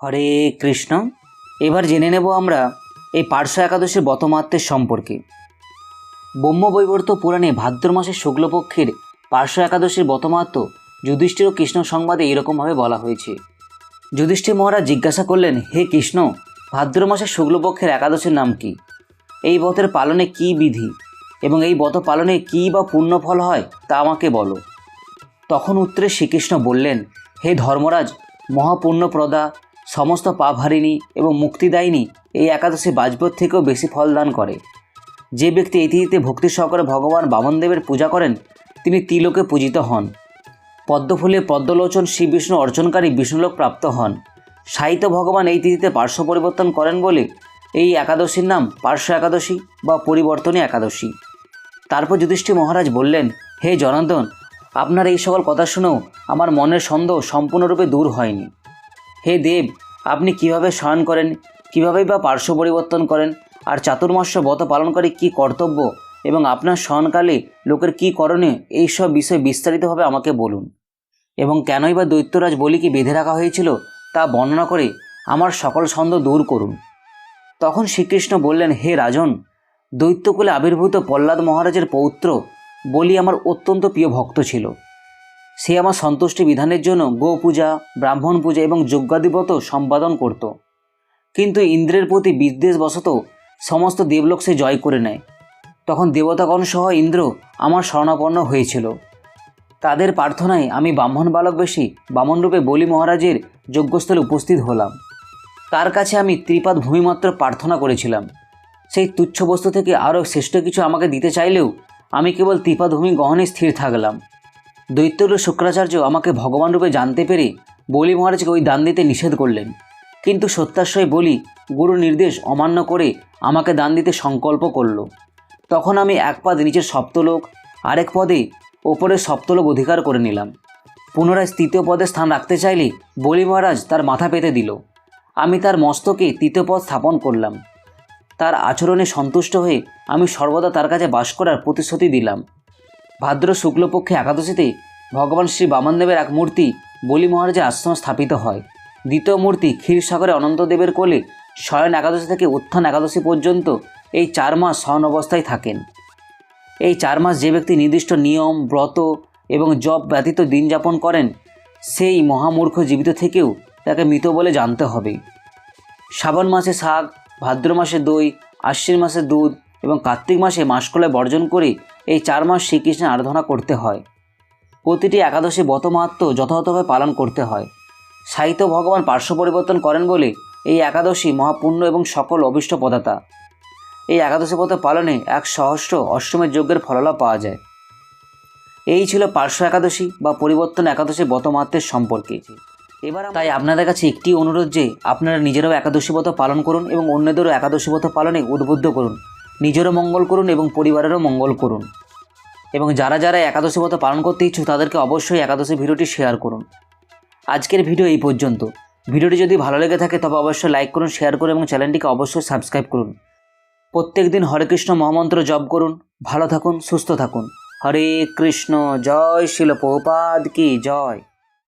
হরে কৃষ্ণ। এবার জেনে নেব আমরা এই পার্শ্ব একাদশীর বতমাত্মের সম্পর্কে। ব্রহ্মবৈবর্ত পুরাণে ভাদ্র মাসের শুক্লপক্ষের পার্শ্ব একাদশীর বতমাত্ম যুধিষ্ঠির ও কৃষ্ণ সংবাদে এরকমভাবে বলা হয়েছে। যুধিষ্ঠির মহারাজ জিজ্ঞাসা করলেন, হে কৃষ্ণ, ভাদ্র মাসের শুক্লপক্ষের একাদশীর নাম কি? এই ব্রতের পালনে কি বিধি? এবং এই ব্রত পালনে কী বা পুণ্যফল হয়, তা আমাকে বলো। তখন উত্তরে শ্রীকৃষ্ণ বললেন, হে ধর্মরাজ মহাপুণ্যপ্রদা সমস্ত পাপহারিণী এবং মুক্তিদায়িনী এই একাদশী বাজপথ থেকেও বেশি ফল দান করে। যে ব্যক্তি এই তিথিতে ভক্তি সহকারে ভগবান বামনদেবের পূজা করেন, তিনি তিলোকে পূজিত হন। পদ্মফুলে পদ্মলোচন শ্রী বিষ্ণু অর্জনকারী বিষ্ণুলোক প্রাপ্ত হন। সাহিত্য ভগবান এই তিথিতে পার্শ্ব পরিবর্তন করেন বলে এই একাদশীর নাম পার্শ্ব একাদশী বা পরিবর্তনী একাদশী। তারপর যুধিষ্ঠির মহারাজ বললেন, হে জনার্দন, আপনার এই সকল কথা শুনেও আমার মনের সন্দেহ সম্পূর্ণরূপে দূর হয়নি। হে দেব, আপনি কীভাবে শয়ন করেন? কীভাবেই বা পার্শ্ব পরিবর্তন করেন? আর চাতুর্মাস্য ব্রত করে কী কর্তব্য? এবং আপনার শয়নকালে লোকের কী করণীয়? এই সব বিষয় বিস্তারিতভাবে আমাকে বলুন। এবং কেনই বা দৈত্যরাজ বলিকে বেঁধে রাখা হয়েছিল তা বর্ণনা করে আমার সকল সন্দেহ দূর করুন। তখন শ্রীকৃষ্ণ বললেন, হে রাজন, দৈত্যকুলে আবির্ভূত প্রহ্লাদ মহারাজের পৌত্র বলি আমার অত্যন্ত প্রিয় ভক্ত ছিল। সে আমার সন্তুষ্টি বিধানের জন্য গো পূজা ব্রাহ্মণ পূজা এবং যজ্ঞাদিব্রত সম্পাদন করত। কিন্তু ইন্দ্রের প্রতি বিদ্বেষবশত সমস্ত দেবলোক সে জয় করে নেয়। তখন দেবতাগণ সহ ইন্দ্র আমার শরণাপন্ন হয়েছিল। তাদের প্রার্থনায় আমি ব্রাহ্মণ বালক বেশি বামনরূপে বলি মহারাজের যজ্ঞস্থলে উপস্থিত হলাম। তার কাছে আমি ত্রিপাদ ভূমিমাত্র প্রার্থনা করেছিলাম। সেই তুচ্ছ বস্তু থেকে আরও শ্রেষ্ঠ কিছু আমাকে দিতে চাইলেও আমি কেবল ত্রিপাদ ভূমি গহনে স্থির থাকলাম। দৈত্যরূপ শুক্রাচার্য আমাকে ভগবান রূপে জানতে পেরে বলি মহারাজকে ওই দান দিতে নিষেধ করলেন। কিন্তু সত্যাশ্রয় বলি, গুরু নির্দেশ অমান্য করে আমাকে দান দিতে সংকল্প করল। তখন আমি এক পাদ নিচের সপ্তলোক, আরেক পদে ওপরের সপ্তলোক অধিকার করে নিলাম। পুনরায় তৃতীয় পদে স্থান রাখতে চাইলে বলি মহারাজ তার মাথা পেতে দিল। আমি তার মস্তকে তৃতীয় পদ স্থাপন করলাম। তার আচরণে সন্তুষ্ট হয়ে আমি সর্বদা তার কাছে বাস করার প্রতিশ্রুতি দিলাম। ভাদ্র শুক্লপক্ষে একাদশীতে ভগবান শ্রী বামনদেবের এক মূর্তি বলি মহারাজের আশ্রম স্থাপিত হয়। দ্বিতীয় মূর্তি ক্ষীরসাগরে অনন্তদেবের কোলে শয়ন একাদশী থেকে উত্থান একাদশী পর্যন্ত এই চার মাস শয়ন অবস্থায় থাকেন। এই চার মাস যে ব্যক্তি নির্দিষ্ট নিয়ম, ব্রত এবং জপ ব্যতীত দিন যাপন করেন, সেই মহামূর্খ জীবিত থেকেও তাকে মৃত বলে জানতে হবে। শ্রাবণ মাসে শাক, ভাদ্র মাসে দই, আশ্বিন মাসে দুধ এবং কার্তিক মাসে মাসকলায় বর্জন করে এই চার মাস শ্রীকৃষ্ণের আরাধনা করতে হয়। প্রতিটি একাদশী বতমাহাত্ম যথাযথভাবে পালন করতে হয়। সাহিত্য ভগবান পার্শ্ব পরিবর্তন করেন বলে এই একাদশী মহাপুণ্য এবং সকল অভিষ্ট পদাতা এই একাদশী পথ পালনে এক সহস্র অষ্টমের যজ্ঞের ফলালাভ পাওয়া যায়। এই ছিল পার্শ্ব একাদশী বা পরিবর্তন একাদশী বতমাত্রের সম্পর্কে। এবার তাই আপনাদের কাছে একটি অনুরোধ যে, আপনারা নিজেরাও একাদশী পালন করুন এবং অন্যদেরও একাদশী পালনে উদ্বুদ্ধ করুন। নিজেরও মঙ্গল করুন এবং পরিবারেরও মঙ্গল করুন। এবং যারা যারা একাদশী ব্রত পালন করতে ইচ্ছুক, তাদেরকে অবশ্যই একাদশী ভিডিওটি শেয়ার করুন। আজকের ভিডিও এই পর্যন্ত। ভিডিওটি যদি ভালো লেগে থাকে, তবে অবশ্যই লাইক করুন শেয়ার করুন এবং চ্যানেলটিকে অবশ্যই সাবস্ক্রাইব করুন। প্রত্যেক দিন হরে কৃষ্ণ মহামন্ত্র জপ করুন। ভালো থাকুন, সুস্থ থাকুন। হরে কৃষ্ণ, জয় শিল প্রপাদ কি জয়।